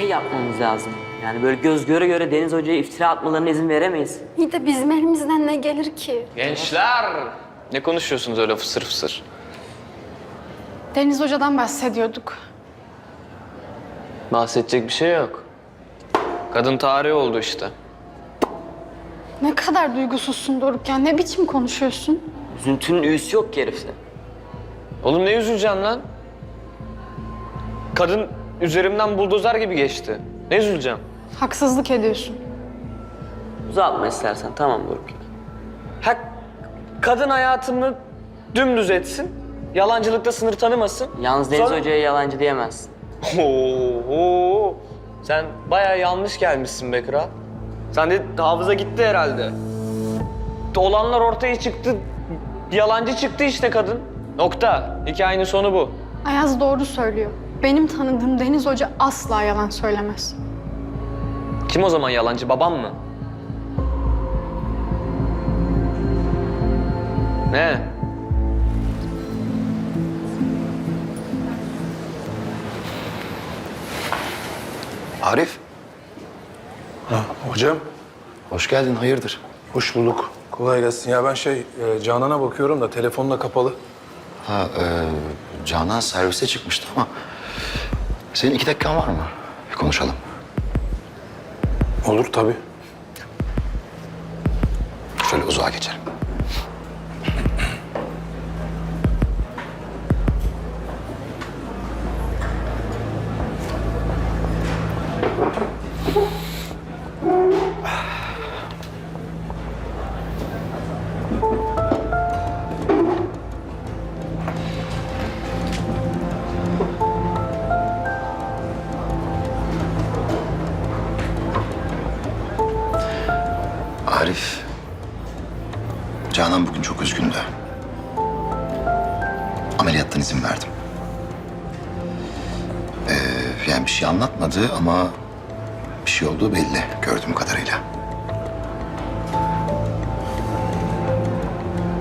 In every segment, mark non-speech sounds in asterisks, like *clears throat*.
şey yapmamız lazım. Yani böyle göz göre göre Deniz Hoca'ya iftira atmalarına izin veremeyiz. İyi de bizim elimizden ne gelir ki? Gençler! Ne konuşuyorsunuz öyle fısır fısır? Deniz Hoca'dan bahsediyorduk. Bahsedecek bir şey yok. Kadın tarihi oldu işte. Ne kadar duygusuzsun Doruk ya. Ne biçim konuşuyorsun? Üzüntünün üyüsü yok ki herifte. Oğlum ne üzüleceksin lan? Kadın üzerimden buldozer gibi geçti. Ne üzüleceğim? Haksızlık ediyorsun. Uzatma istersen tamam Doruk. Ha, kadın hayatımı dümdüz etsin. Yalancılıkta sınır tanımasın. Yalnız Deniz Sonra- Hoca'ya yalancı diyemezsin. Oo, sen bayağı yanlış gelmişsin be kral. Sen de hafıza gitti herhalde. Olanlar ortaya çıktı. Yalancı çıktı işte kadın. Nokta. Hikayenin sonu bu. Ayaz doğru söylüyor. Benim tanıdığım Deniz Hoca asla yalan söylemez. Kim o zaman yalancı? Babam mı? Ne? Arif, Ha, hocam, hoş geldin, hayırdır? hoş bulduk. Kolay gelsin. Ya ben şey, e, Canan'a bakıyorum da telefonla kapalı. Ha, e, Canan servise çıkmıştı ama... Senin iki dakikan var mı? Bir konuşalım. Olur tabii. Şöyle uzağa geçelim. Arif, Canan bugün çok üzgündü. Ameliyattan izin verdim. Ee, yani bir şey anlatmadı ama bir şey olduğu belli gördüğüm kadarıyla.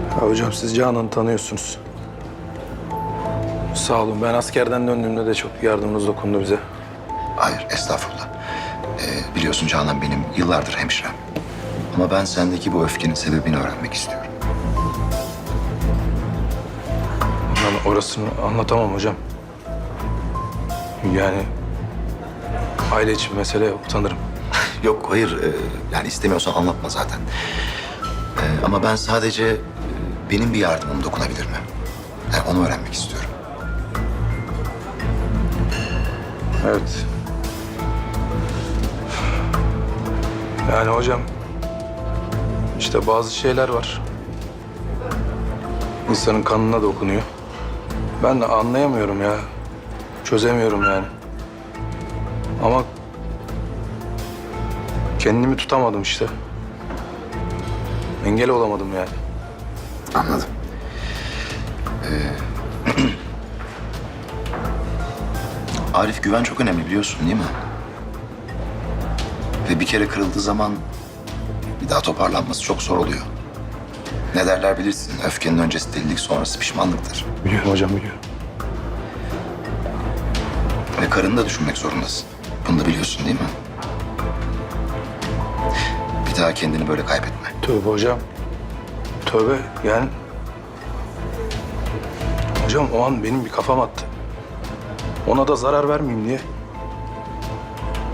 Ha, hocam siz Canan'ı tanıyorsunuz. Sağ olun. Ben askerden döndüğümde de çok yardımınız dokundu bize. Hayır, estağfurullah. Ee, biliyorsun Canan benim yıllardır hemşirem. Ama ben sendeki bu öfkenin sebebini öğrenmek istiyorum. Yani orasını anlatamam hocam. Yani aile için mesele utanırım. *laughs* Yok, hayır. e, yani istemiyorsan anlatma zaten. E, ama ben sadece e, benim bir yardımım dokunabilir mi? Yani onu öğrenmek istiyorum. Evet. Yani hocam işte bazı şeyler var. İnsanın kanına dokunuyor. Ben de anlayamıyorum ya. Çözemiyorum yani. Ama kendimi tutamadım işte. Engel olamadım yani. Anladım. Ee, *clears throat* Arif güven çok önemli biliyorsun değil mi? Ve bir kere kırıldığı zaman bir daha toparlanması çok zor oluyor. Ne derler bilirsin, öfkenin öncesi delilik sonrası pişmanlıktır. Biliyorum hocam biliyorum. Ve karını da düşünmek zorundasın. Bunu da biliyorsun değil mi? Bir daha kendini böyle kaybetme. Tövbe hocam. Tövbe yani. Hocam o an benim bir kafam attı. Ona da zarar vermeyeyim diye.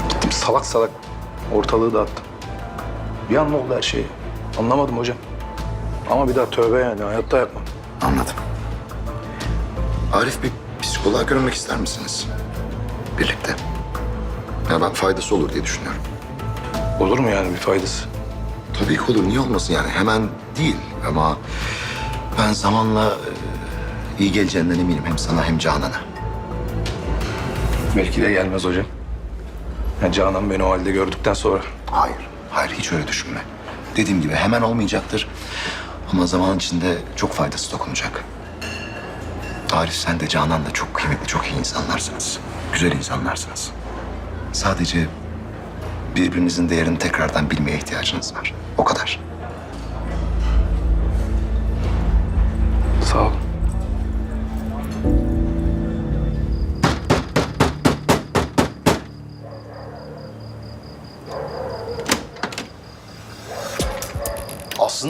Gittim salak salak ortalığı dağıttım. Bir anda oldu her şey. Anlamadım hocam. Ama bir daha tövbe yani hayatta yapmam. Anladım. Arif bir psikoloğa görünmek ister misiniz? Birlikte. Ya ben faydası olur diye düşünüyorum. Olur mu yani bir faydası? Tabii ki olur. Niye olmasın yani? Hemen değil ama ben zamanla e, iyi geleceğinden eminim. Hem sana hem Canan'a. Belki de gelmez hocam. Ya Canan beni o halde gördükten sonra. Hayır. Hiç öyle düşünme. Dediğim gibi hemen olmayacaktır. Ama zaman içinde çok faydası dokunacak. Arif sen de Canan da çok kıymetli, çok iyi insanlarsınız. Güzel insanlarsınız. Sadece birbirinizin değerini tekrardan bilmeye ihtiyacınız var. O kadar.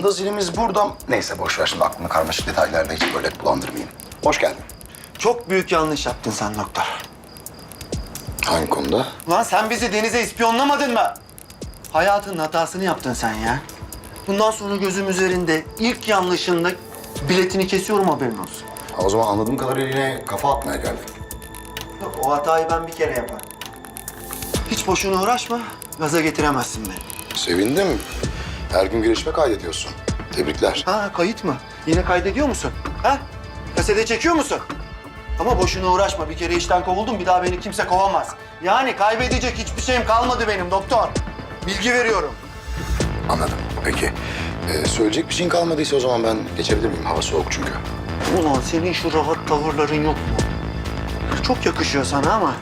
Aslında zilimiz burada. Neyse boş ver şimdi aklını karmaşık detaylarda hiç böyle bulandırmayayım. Hoş geldin. Çok büyük yanlış yaptın sen doktor. Hangi konuda? Lan sen bizi denize ispiyonlamadın mı? Hayatının hatasını yaptın sen ya. Bundan sonra gözüm üzerinde ilk yanlışında biletini kesiyorum haberin olsun. Ha, O zaman anladığım kadarıyla yine kafa atmaya geldik. Yok, o hatayı ben bir kere yaparım. Hiç boşuna uğraşma, gaza getiremezsin beni. Sevindim. Her gün gelişme kaydediyorsun. Tebrikler. Ha kayıt mı? Yine kaydediyor musun? Ha? Kasede çekiyor musun? Ama boşuna uğraşma. Bir kere işten kovuldum. Bir daha beni kimse kovamaz. Yani kaybedecek hiçbir şeyim kalmadı benim doktor. Bilgi veriyorum. Anladım. Peki. Ee, söyleyecek bir şeyin kalmadıysa o zaman ben geçebilir miyim? Hava soğuk çünkü. Ulan senin şu rahat tavırların yok mu? Çok yakışıyor sana ama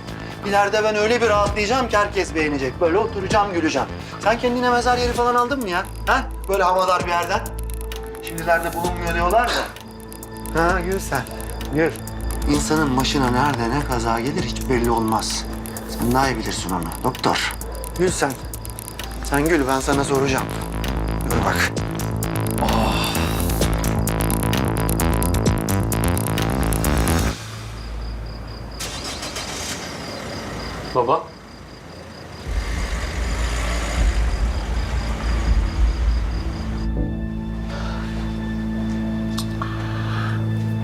ileride ben öyle bir rahatlayacağım ki herkes beğenecek. Böyle oturacağım, güleceğim. Sen kendine mezar yeri falan aldın mı ya? Ha? Böyle havadar bir yerden. Şimdilerde bulunmuyor diyorlar da. Ha gül sen, gül. İnsanın başına nerede ne kaza gelir hiç belli olmaz. Sen daha iyi bilirsin onu doktor. Gül sen. Sen gül ben sana soracağım. Dur bak. Baba.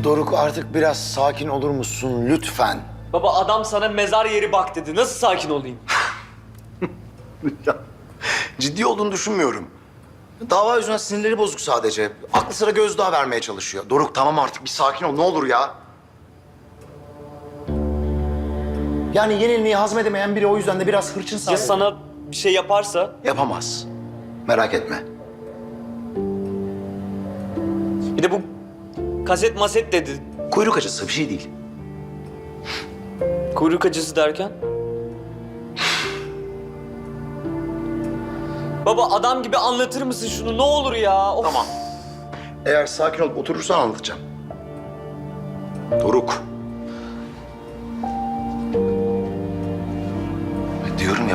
Doruk artık biraz sakin olur musun lütfen? Baba adam sana mezar yeri bak dedi. Nasıl sakin olayım? *laughs* Ciddi olduğunu düşünmüyorum. Dava yüzünden sinirleri bozuk sadece. Aklı sıra gözdağı vermeye çalışıyor. Doruk tamam artık bir sakin ol ne olur ya. Yani yenilmeyi hazmedemeyen biri o yüzden de biraz hırçın Ya sana bir şey yaparsa? Yapamaz. Merak etme. Bir de bu kaset maset dedi. Kuyruk acısı bir şey değil. Kuyruk acısı derken? Baba adam gibi anlatır mısın şunu ne olur ya? Of. Tamam. Eğer sakin olup oturursan anlatacağım. Doruk.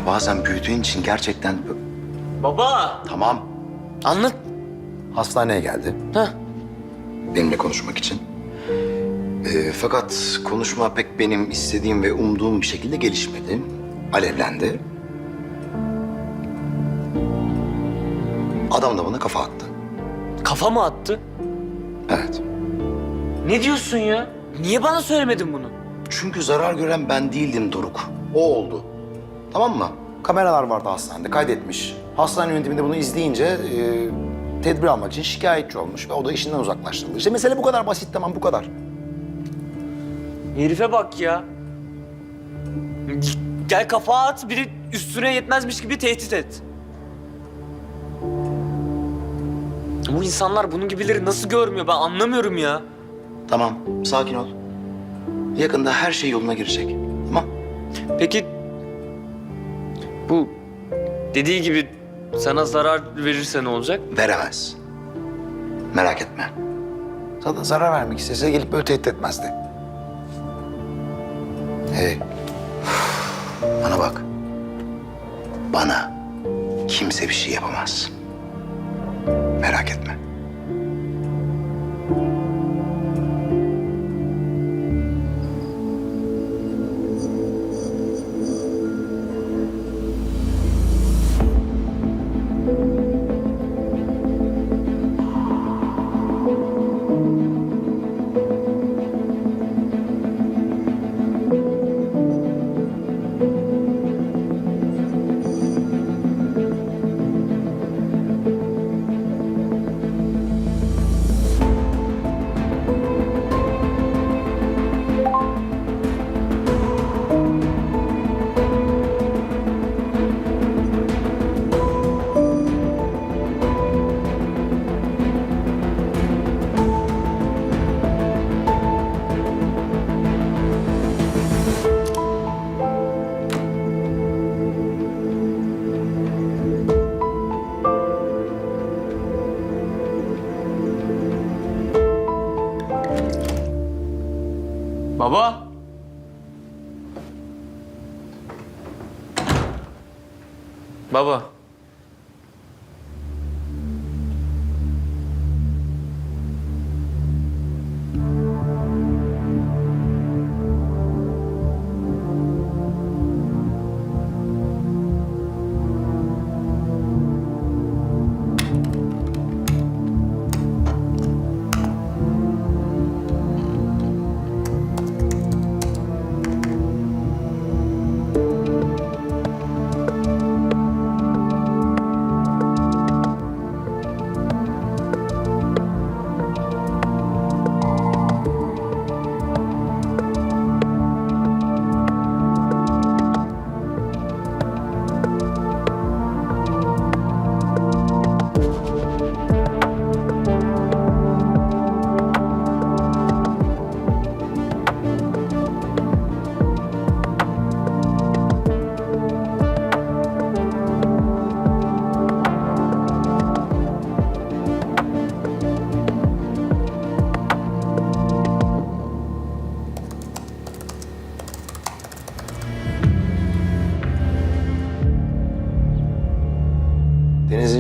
Bazen büyüdüğün için gerçekten... Baba. Tamam. Anlat. Hastaneye geldi. Heh. Benimle konuşmak için. Ee, fakat konuşma pek benim istediğim ve umduğum bir şekilde gelişmedi. Alevlendi. Adam da bana kafa attı. Kafa mı attı? Evet. Ne diyorsun ya? Niye bana söylemedin bunu? Çünkü zarar gören ben değildim Doruk. O oldu. Tamam mı? Kameralar vardı hastanede, kaydetmiş. Hastane yönetiminde bunu izleyince e, tedbir almak için şikayetçi olmuş ve o da işinden uzaklaştırıldı. İşte mesele bu kadar basit tamam bu kadar. Herife bak ya. Gel kafa at, biri üstüne yetmezmiş gibi tehdit et. Bu insanlar bunun gibileri nasıl görmüyor ben anlamıyorum ya. Tamam, sakin ol. Yakında her şey yoluna girecek. Tamam. Peki bu dediği gibi sana zarar verirse ne olacak? Veremez. Merak etme. Zaten zarar vermek istese gelip böyle tehdit etmezdi. Hey. Bana bak. Bana kimse bir şey yapamaz. Merak etme. Baba. Baba.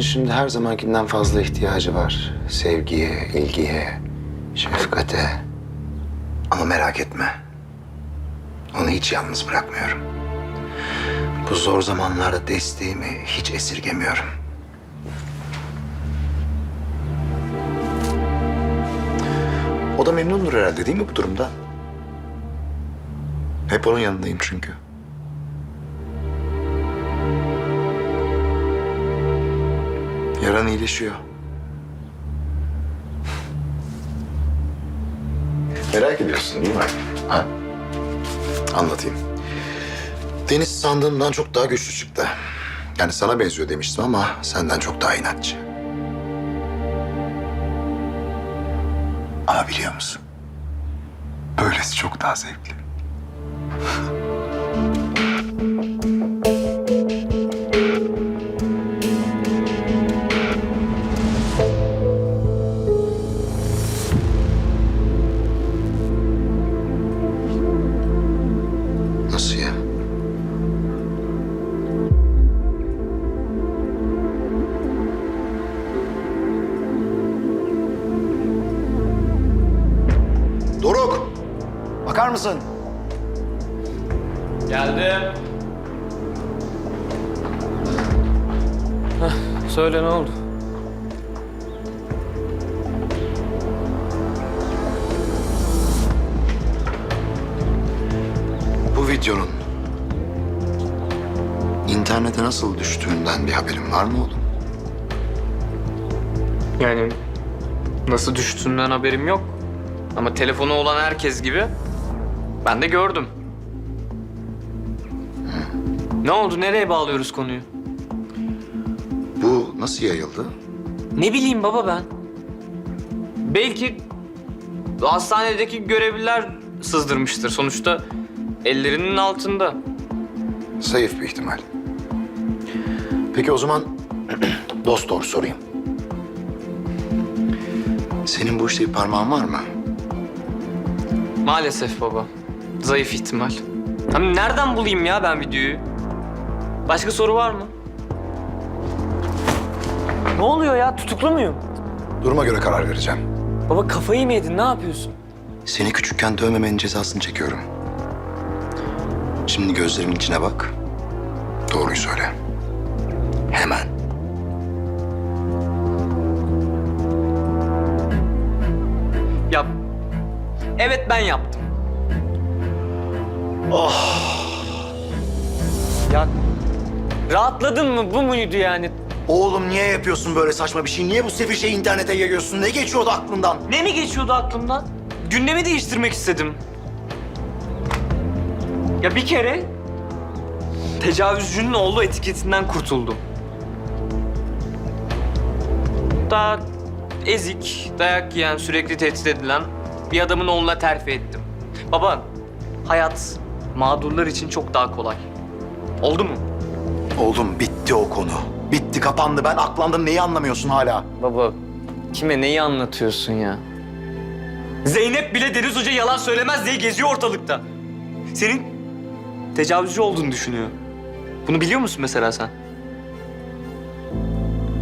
Şimdi her zamankinden fazla ihtiyacı var. Sevgiye, ilgiye, şefkate. Ama merak etme. Onu hiç yalnız bırakmıyorum. Bu zor zamanlarda desteğimi hiç esirgemiyorum. O da memnundur herhalde değil mi bu durumda? Hep onun yanındayım çünkü. Yaran iyileşiyor. Merak ediyorsun değil mi? Ha? Anlatayım. Deniz sandığımdan çok daha güçlü çıktı. Yani sana benziyor demiştim ama senden çok daha inatçı. Ama biliyor musun? Böylesi çok daha zevkli. Mısın? Geldim. söyle ne oldu? Bu videonun internete nasıl düştüğünden bir haberin var mı oğlum? Yani nasıl düştüğünden haberim yok. Ama telefonu olan herkes gibi ben de gördüm. Ne oldu? Nereye bağlıyoruz konuyu? Bu nasıl yayıldı? Ne bileyim baba ben. Belki hastanedeki görevliler sızdırmıştır. Sonuçta ellerinin altında. Zayıf bir ihtimal. Peki o zaman *clears throat* dost doğru sorayım. Senin bu işte bir parmağın var mı? Maalesef baba. Zayıf ihtimal. Hani nereden bulayım ya ben videoyu? Başka soru var mı? Ne oluyor ya? Tutuklu muyum? Duruma göre karar vereceğim. Baba kafayı mı yedin? Ne yapıyorsun? Seni küçükken dövmemenin cezasını çekiyorum. Şimdi gözlerimin içine bak. Doğruyu söyle. Hemen. Yap. Evet ben yaptım. Oh. Ya rahatladın mı? Bu muydu yani? Oğlum niye yapıyorsun böyle saçma bir şey? Niye bu sefil şeyi internete yayıyorsun? Ne geçiyordu aklından? Ne mi geçiyordu aklımdan? Gündemi değiştirmek istedim. Ya bir kere tecavüzcünün oğlu etiketinden kurtuldum. Daha ezik, dayak yiyen, sürekli tehdit edilen bir adamın oğluna terfi ettim. Baba, hayat mağdurlar için çok daha kolay. Oldu mu? Oğlum bitti o konu. Bitti kapandı. Ben aklandım. Neyi anlamıyorsun hala? Baba, kime neyi anlatıyorsun ya? Zeynep bile Deniz Hoca yalan söylemez diye geziyor ortalıkta. Senin tecavüzcü olduğunu düşünüyor. Bunu biliyor musun mesela sen?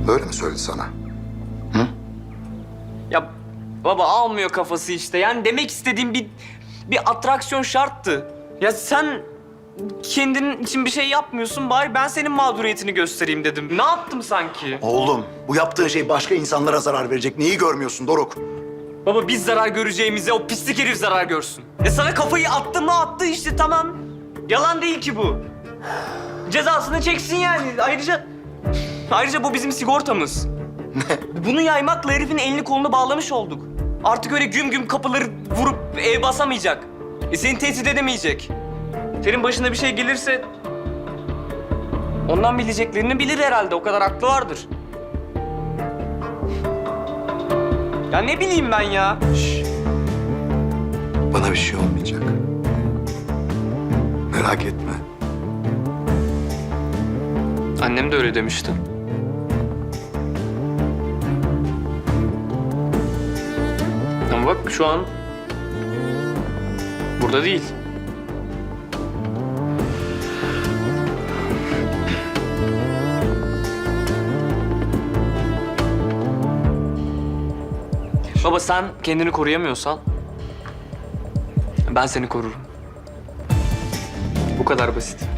Böyle mi söyledi sana? Ya baba almıyor kafası işte. Yani demek istediğim bir bir atraksiyon şarttı. Ya sen kendin için bir şey yapmıyorsun bari ben senin mağduriyetini göstereyim dedim. Ne yaptım sanki? Oğlum bu yaptığın şey başka insanlara zarar verecek. Neyi görmüyorsun Doruk? Baba biz zarar göreceğimize o pislik herif zarar görsün. Ya sana kafayı attı mı attı işte tamam. Yalan değil ki bu. Cezasını çeksin yani. Ayrıca ayrıca bu bizim sigortamız. Bunu yaymakla herifin elini kolunu bağlamış olduk. Artık öyle güm güm kapıları vurup ev basamayacak. E seni tehdit edemeyecek. Senin başına bir şey gelirse ondan bileceklerini bilir herhalde. O kadar aklı vardır. Ya ne bileyim ben ya. Bana bir şey olmayacak. Merak etme. Annem de öyle demişti. Ama bak şu an Burada değil. Baba sen kendini koruyamıyorsan ben seni korurum. Bu kadar basit.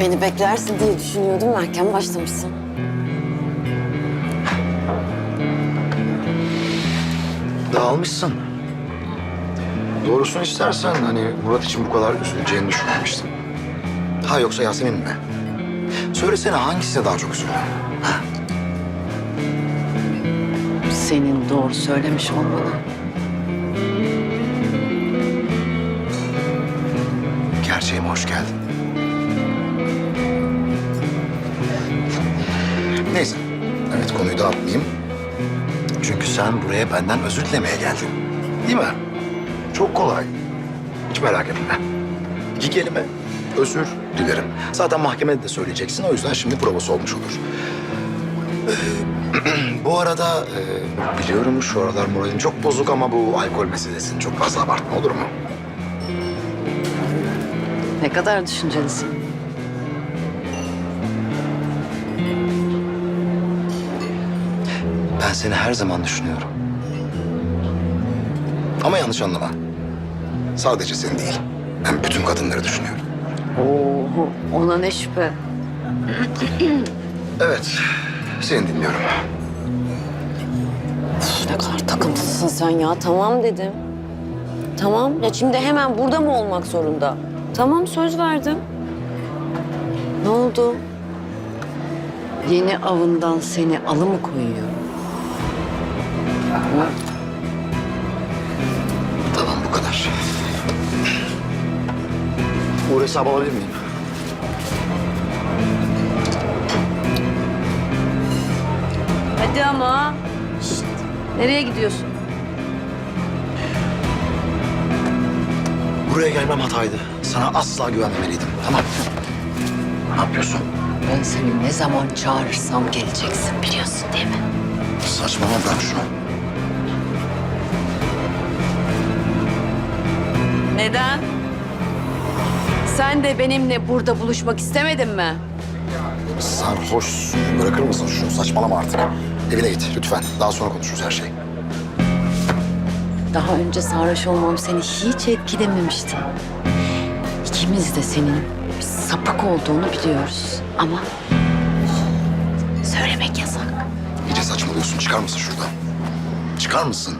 Beni beklersin diye düşünüyordum. Erken başlamışsın. Dağılmışsın. Doğrusunu istersen hani Murat için bu kadar üzüleceğini düşünmemiştim. Ha yoksa Yasemin mi? Söylesene hangisine daha çok üzüldün? Senin doğru söylemiş olmanı. Gerçeğime hoş geldin. Konuyu dağıtmayayım. Çünkü sen buraya benden özür dilemeye geldin. Değil mi? Çok kolay. Hiç merak etme. İki kelime. Özür dilerim. Zaten mahkemede de söyleyeceksin. O yüzden şimdi provası olmuş olur. Ee, *clears throat* bu arada e, biliyorum şu aralar moralin çok bozuk ama bu alkol meselesini çok fazla abartma olur mu? Ne kadar düşüncelisin. Seni her zaman düşünüyorum. Ama yanlış anlama. Sadece seni değil. Ben bütün kadınları düşünüyorum. Oo, ona ne şüphe. *clears throat* Evet, seni dinliyorum. Üf, ne kadar takıntılısın sen ya. Tamam dedim. Tamam. Ya şimdi hemen burada mı olmak zorunda? Tamam söz verdim. Ne oldu? Yeni avından seni alı mı koyuyor? Tamam, bu kadar. Uğur hesabı alabilir miyim? Hadi ama. Şşt, nereye gidiyorsun? Buraya gelmem hataydı. Sana asla güvenmemeliydim. Tamam. Ne yapıyorsun? Ben seni ne zaman çağırırsam geleceksin biliyorsun değil mi? Saçmalama bırak şunu. Neden? Sen de benimle burada buluşmak istemedin mi? Sarhoş. Bırakır mısın şunu? Saçmalama artık. Evine git lütfen. Daha sonra konuşuruz her şeyi. Daha önce sarhoş olmam seni hiç etkilememişti. İkimiz de senin bir sapık olduğunu biliyoruz. Ama söylemek yasak. İyice saçmalıyorsun. Çıkar mısın şuradan? Çıkar mısın?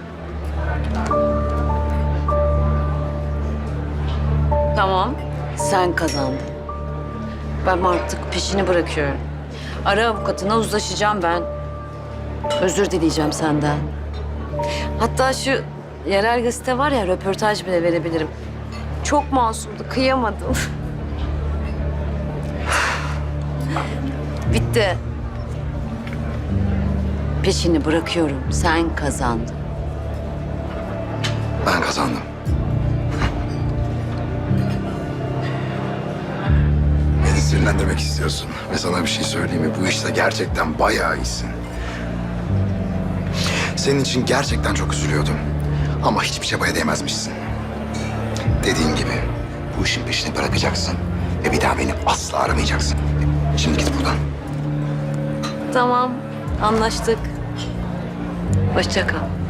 Tamam. Sen kazandın. Ben artık peşini bırakıyorum. Ara avukatına uzlaşacağım ben. Özür dileyeceğim senden. Hatta şu yerel gazete var ya röportaj bile verebilirim. Çok masumdu, kıyamadım. Bitti. Peşini bırakıyorum. Sen kazandın. Ben kazandım. Beni sinirlendirmek istiyorsun. Ve sana bir şey söyleyeyim mi? Bu işte gerçekten bayağı iyisin. Senin için gerçekten çok üzülüyordum. Ama hiçbir çabaya değmezmişsin. Dediğin gibi bu işin peşini bırakacaksın. Ve bir daha beni asla aramayacaksın. Şimdi git buradan. Tamam, anlaştık. Hoşça kal.